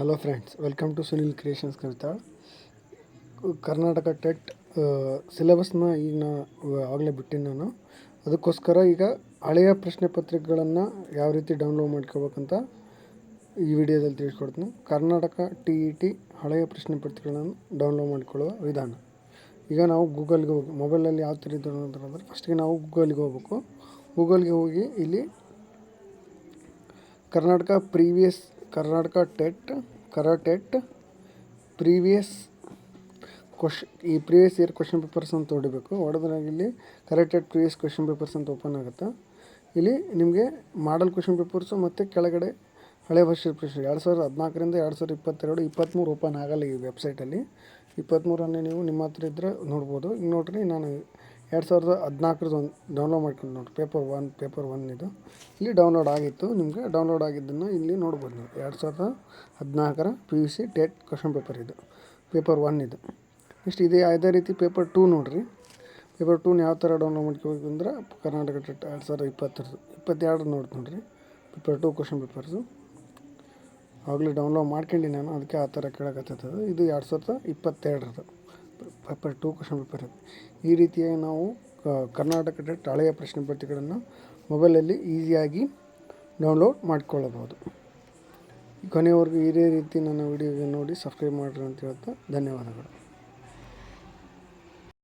Hello friends welcome to Sunil creations Kavita Karnataka TET ಸಿಲೆಬಸ್ನ ಈಗ ನಾ ಆಗಲೇ ಬಿಟ್ಟಿನಿ ನಾನು. ಅದಕ್ಕೋಸ್ಕರ ಈಗ ಹಳೆಯ ಪ್ರಶ್ನೆ ಪತ್ರಿಕೆಗಳನ್ನು ಯಾವ ರೀತಿ ಡೌನ್ಲೋಡ್ ಮಾಡ್ಕೋಬೇಕಂತ ಈ ವಿಡಿಯೋದಲ್ಲಿ ತಿಳಿಸ್ಕೊಡ್ತೀನಿ. ಕರ್ನಾಟಕ ಟಿ ಇ ಟಿ ಹಳೆಯ ಪ್ರಶ್ನೆ ಪತ್ರಿಕೆಗಳನ್ನು ಡೌನ್ಲೋಡ್ ಮಾಡಿಕೊಳ್ಳುವ ವಿಧಾನ. ಈಗ ನಾವು ಗೂಗಲ್ಗೆ ಹೋಗಿ ಮೊಬೈಲಲ್ಲಿ ಯಾವ ಥರ ಇದ್ದರು ಅಂತಂದರೆ ಫಸ್ಟಿಗೆ ನಾವು ಗೂಗಲ್ಗೆ ಹೋಗ್ಬೇಕು. ಗೂಗಲ್ಗೆ ಹೋಗಿ ಇಲ್ಲಿ ಕರ್ನಾಟಕ ಪ್ರೀವಿಯಸ್ ಕರ್ನಾಟಕ ಟೆಟ್ ಕರಾಟೆಟ್ ಪ್ರೀವಿಯಸ್ ಕ್ವಶ್, ಈ ಪ್ರೀವಿಯಸ್ ಇಯರ್ ಕ್ವಶನ್ ಪೇಪರ್ಸ್ ಅಂತ ಹೊಡಿಬೇಕು ಹೊಡೆದ್ರಾಗ ಇಲ್ಲಿ ಕರೆಕ್ಟೆಡ್ ಪ್ರೀವಿಯಸ್ ಕ್ವಶನ್ ಪೇಪರ್ಸ್ ಅಂತ ಓಪನ್ ಆಗುತ್ತೆ. ಇಲ್ಲಿ ನಿಮಗೆ ಮಾಡಲ್ ಕ್ವಶನ್ ಪೇಪರ್ಸು ಮತ್ತು ಕೆಳಗಡೆ ಹಳೆ ವರ್ಷದ ಪ್ರಶ್ನೆ ಎರಡು ಸಾವಿರದ ಹದಿನಾಲ್ಕರಿಂದ ಎರಡು ಸಾವಿರದ ಇಪ್ಪತ್ತೆರಡು ಇಪ್ಪತ್ತ್ಮೂರು ಓಪನ್ ಆಗಲ್ಲ ಈ ವೆಬ್ಸೈಟಲ್ಲಿ. ಇಪ್ಪತ್ತ್ಮೂರನ್ನೇ ನೀವು ನಿಮ್ಮ ಹತ್ರ ಇದ್ದರೆ ನೋಡ್ಬೋದು. ಈಗ ನೋಡಿರಿ, ನಾನು ಎರಡು ಸಾವಿರದ ಹದಿನಾಲ್ಕರದ್ದು ಒಂದು ಡೌನ್ಲೋಡ್ ಮಾಡ್ಕೊಂಡು ನೋಡಿ. ಪೇಪರ್ ಒನ್ ಪೇಪರ್ ಒನ್ ಇದು. ಇಲ್ಲಿ ಡೌನ್ಲೋಡ್ ಆಗಿತ್ತು. ನಿಮಗೆ ಡೌನ್ಲೋಡ್ ಆಗಿದ್ದನ್ನು ಇಲ್ಲಿ ನೋಡ್ಬೋದು ನೀವು. ಎರಡು ಸಾವಿರದ ಹದಿನಾಲ್ಕರ P U C TET question paper ಇದು. ಪೇಪರ್ ಒನ್ ಇದು. ನೆಕ್ಸ್ಟ್ ಇದೇ, ಅದೇ ರೀತಿ ಪೇಪರ್ ಟೂ ನೋಡಿರಿ. ಪೇಪರ್ ಟೂನ ಯಾವ ಥರ ಡೌನ್ಲೋಡ್ ಮಾಡ್ಕೋಬೇಕು ಅಂದ್ರೆ ಕರ್ನಾಟಕ ಟೆಟ್ ಎರಡು ಸಾವಿರದ ಇಪ್ಪತ್ತರದ್ದು. ಇಪ್ಪತ್ತೆರಡು ನೋಡಿ ನೋಡಿರಿ. ಪೇಪರ್ ಟೂ ಕ್ವಶನ್ ಪೇಪರ್ಸು ಆಗಲೇ ಡೌನ್ಲೋಡ್ ಮಾಡ್ಕೊಂಡು ನಾನು. ಅದಕ್ಕೆ ಆ ಥರ ಕೇಳಕತ್ತದ ಇದು ಎರಡು ಸಾವಿರದ ಇಪ್ಪತ್ತೆರಡರದ್ದು. ಪೇಪರ್ ಟು ಕ್ವಶನ್ ಪೇಪರ್ ಈ ರೀತಿಯಾಗಿ ನಾವು ಕರ್ನಾಟಕ ಟೆಟ್ ಹಳೆಯ ಪ್ರಶ್ನೆ ಪತ್ರಿಕೆಗಳನ್ನು ಮೊಬೈಲಲ್ಲಿ ಈಸಿಯಾಗಿ ಡೌನ್ಲೋಡ್ ಮಾಡಿಕೊಳ್ಳಬಹುದು. ಕೊನೆಯವರೆಗೂ ಇದೇ ರೀತಿ ನನ್ನ ವಿಡಿಯೋಗೆ ನೋಡಿ, ಸಬ್ಸ್ಕ್ರೈಬ್ ಮಾಡಿರಿ ಅಂತ ಹೇಳ್ತಾ ಧನ್ಯವಾದಗಳು.